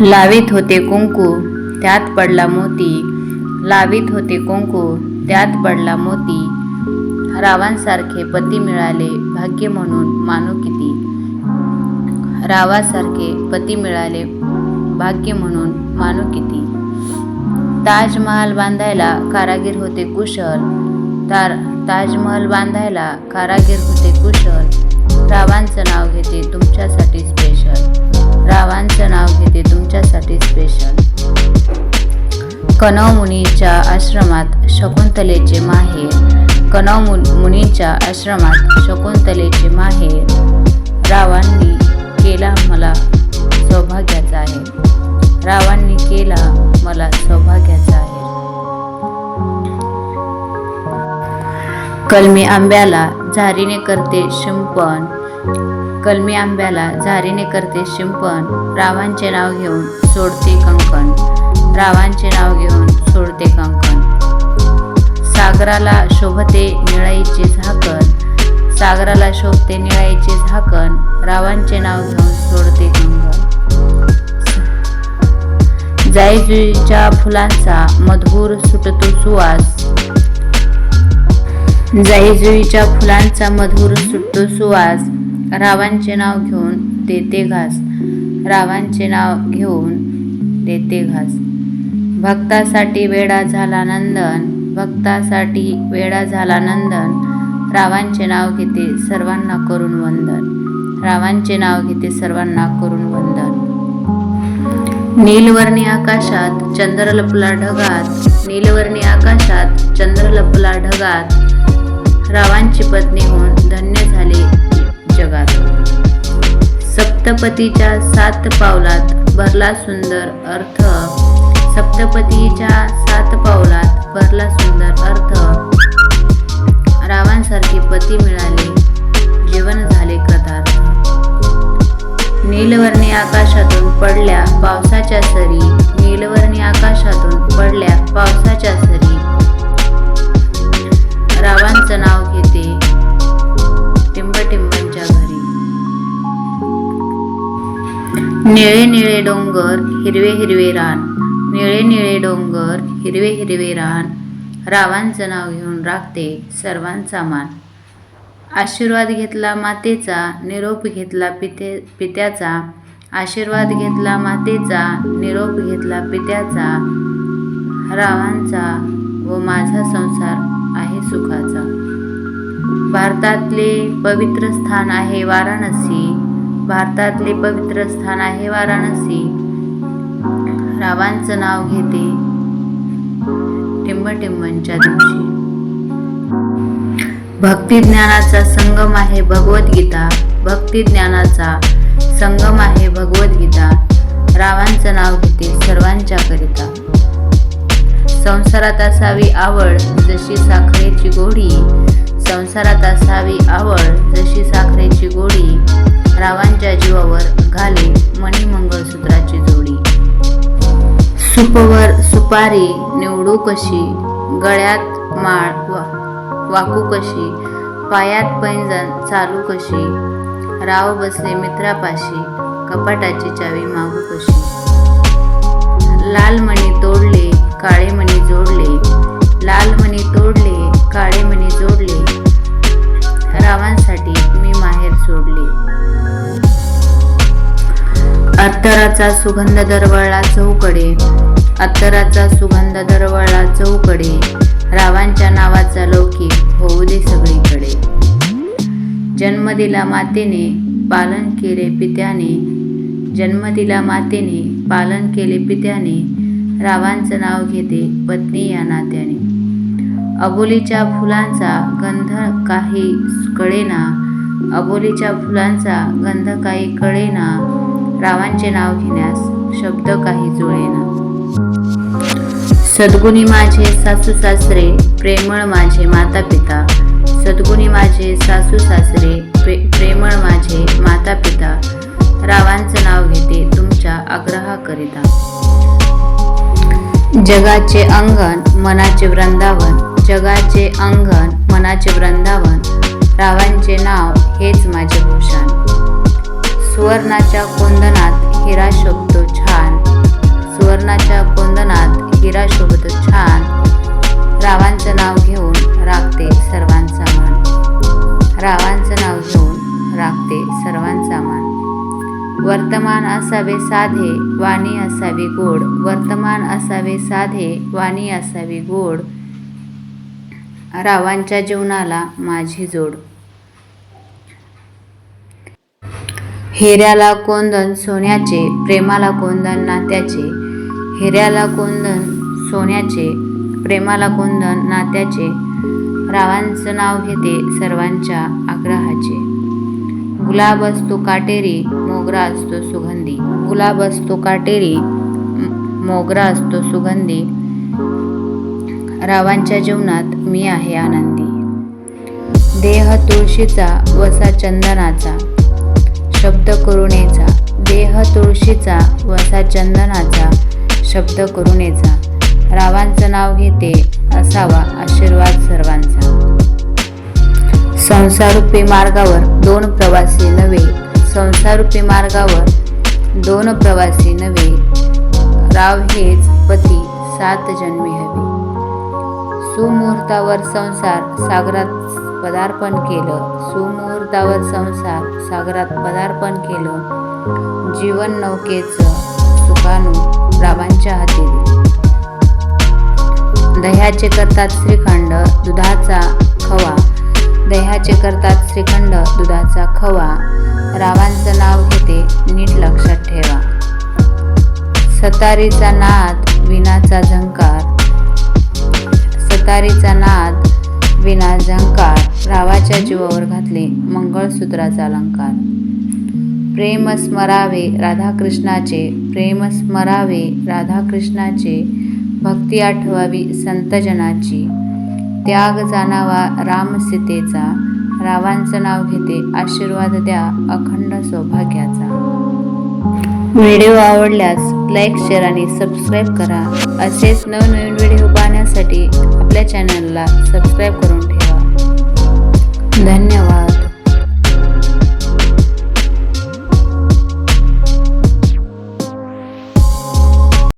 लावीत होते कुंकू त्यात पडला मोती. लावीत होते कुंकू त्यात पडला मोती. रावांसारखे पती मिळाले भाग्य म्हणून मानू किती. रावासारखे पती मिळाले भाग्य म्हणून मानू किती. ताजमहाल बांधायला कारागीर होते कुशल. तार ताजमहल बांधायला कारागीर होते कुशल. रावांचं नाव घेते तुमच्यासाठी स्पेशल कनव मुनीच्या आश्रमात शकुंतलेचे माहेर कनव मुनीच्या आश्रमात शकुंतलेचे माहेर रावांनी केला मला सौभाग्याचा आहे. रावांनी केला मला सौभाग्याचा आहे. कलमी आंब्याला झारीने करते शिंपण. कलमी आंब्याला झारीने करते शिंपण. रावांचे नाव घेऊन सोडते कंकण. रावांचे नाव घेऊन सोडते कंकण. सागराला शोभते निळाईचे झाकण. सागराला शोभते निळाईचे झाकण. रावांचे नाव घेऊन सोडते कंकण. जाईजुईच्या फुलांचा मधुर सुटतो सुवास. जाईजुईच्या फुलांचा मधुर सुटतो सुवास. रावांचे नाव घेऊन देते घास. रावांचे नाव घेऊन देते घास. भक्तासाठी वेडा झाला नंदन भक्तासाठी वेडा झाला नंदन. रावांचे नाव घेते सर्वांना करून वंदन. रावांचे नाव घेते सर्वांना करून वंदन. नीलवर्णी आकाशात चंद्र लपला ढगात नीलवर्णी आकाशात चंद्र लपला ढगात. रावांची पत्नी होऊन धन्य झाले जगात. सप्तपतीच्या सात पावलात भरला सुंदर अर्थ. सप्तपतीच्या सात पावलात भरला सुंदर अर्थ. रावांसारखे पती मिळाले जीवन झाले कृतार्थ नीलवर्णी आकाशातून पडल्या पावसाच्या सरी. नीलवर्णी आकाशातून पडल्या पावसाच्या सरी. रावांचं नाव घेते टिंबटिंबांच्या घरी. निळे निळे डोंगर हिरवे हिरवे रान. निळे निळे डोंगर हिरवे हिरवे रान रावांचं नाव घेऊन राखते सर्वांचा मान. आशीर्वाद घेतला मातेचा निरोप घेतला पिते पित्याचा. आशीर्वाद घेतला मातेचा निरोप घेतला पित्याचा. रावांचा व माझा संसार आहे सुखाचा. भारतातले पवित्र स्थान आहे वाराणसी. भारतातले पवित्र स्थान आहे वाराणसी. रावांचं नाव घेते. टिंबटिंबनच्या दिवशी. भक्ती ज्ञानाचा संगम आहे भगवद्गीता. भक्ती ज्ञानाचा संगम आहे भगवद्गीता. रावांचं नाव घेते सर्वांच्या करिता. संसारात असावी आवड जशी साखरेची गोडी. संसारात असावी आवड जशी साखरेची गोडी. रावांच्या जीवावर घाले मणी मंगळसूत्राची जोडी. सुपवर सुपारी निवडू कशी? गळ्यात माळ वा वाकू कशी? पायात पैंजण चालू कशी? राव बसले मित्रापाशी कपाटाची चावी मागू कशी? लाल मणी तोडले काळे मणी जोडले. लाल मणी तोडले काळे मणी जोडले. रावांसाठी मी माहेर सोडले. अत्तराचा सुगंध दरवळला चौकडे. अत्तराचा सुगंध दरवळला चौकडे. रावांच्या नावाचा लौकिक होऊ दे सगळीकडे. जन्म दिला मातेने पालन केले पित्याने. जन्म दिला मातेने पालन केले पित्याने. रावांचं नाव घेते पत्नी या नात्याने. अबोलीच्या फुलांचा गंध काही कळेना. अबोलीच्या फुलांचा गंध काही कळेना. रावांचे नाव घेण्यास शब्द काही जुळेना. सद्गुणी माझे सासू सासरे प्रेमळ माझे माता पिता सद्गुणी माझे सासू सासरे प्रे प्रेमळ माझे माता पिता रावांचं नाव घेते तुमच्या आग्रहाकरिता. जगाचे अंगण मनाचे वृंदावन. जगाचे अंगण मनाचे वृंदावन. रावांचे नाव हेच माझे भूषण. सुवर्णाच्या कोंदनात हिरा शोभ हिरा शोभत छान. रावांचं नाव घेऊन राखते सर्वांचा मान. रावांचं नाव घेऊन राखते सर्वांचा मान. वर्तमान असावे साधे वाणी असावी गोड. वर्तमान असावे साधे वाणी असावी गोड. रावांच्या जीवनाला माझी जोड. हिऱ्याला कोंदन सोन्याचे. प्रेमाला कोंदन नात्याचे. हिऱ्याला कोंदन सोन्याचे प्रेमाला कोंदन नात्याचे रावांचं नाव घेते सर्वांच्या आग्रहाचे. गुलाब असतो काटेरी मोगरा असतो सुगंधी. गुलाब असतो काटेरी मोगरा असतो सुगंधी. रावांच्या जीवनात मी आहे आनंदी. देह तुळशीचा वसा चंदनाचा. शब्द करुणेचा. देह तुळशीचा वसा चंदनाचा. शब्द करुणेचा रावांचं नाव घेते असावा आशीर्वाद सर्वांचा. संसारूपी मार्गावर दोन प्रवासी नव्हे. संसारूपी मार्गावर दोन प्रवासी नव्हे. राव हेच पती सात जन्मी हवे. सुमुहूर्तावर संसार सागरात पदार्पण केलं. सुमुहूर्तावर संसार सागरात पदार्पण केलं. जीवन नौकेचं सुखानू रावांच्या हाती दिली दह्याचे करतात श्रीखंड दुधाचा खवा. दह्याचे करतात श्रीखंड दुधाचा खवा. रावांचं नाव घेते नीट लक्षात ठेवा. सतारीचा नाद विनाचा झंकार. सतारीचा नाद विना झंकार रावाच्या जीवावर घातले मंगळसूत्राचा अलंकार. प्रेम स्मरावे राधाकृष्णाचे प्रेम स्मरावे राधाकृष्णाचे भक्ती आठवावी संतजनाची. त्याग जाणावा रामसीतेचा रावांचं नाव घेते आशीर्वाद द्या अखंड सौभाग्याचा. व्हिडिओ आवडल्यास लाईक शेअर आणि सबस्क्राईब करा. असेच नवनवीन व्हिडिओ पाहण्यासाठी आपल्या चॅनलला सबस्क्राईब करून ठेवा. धन्यवाद.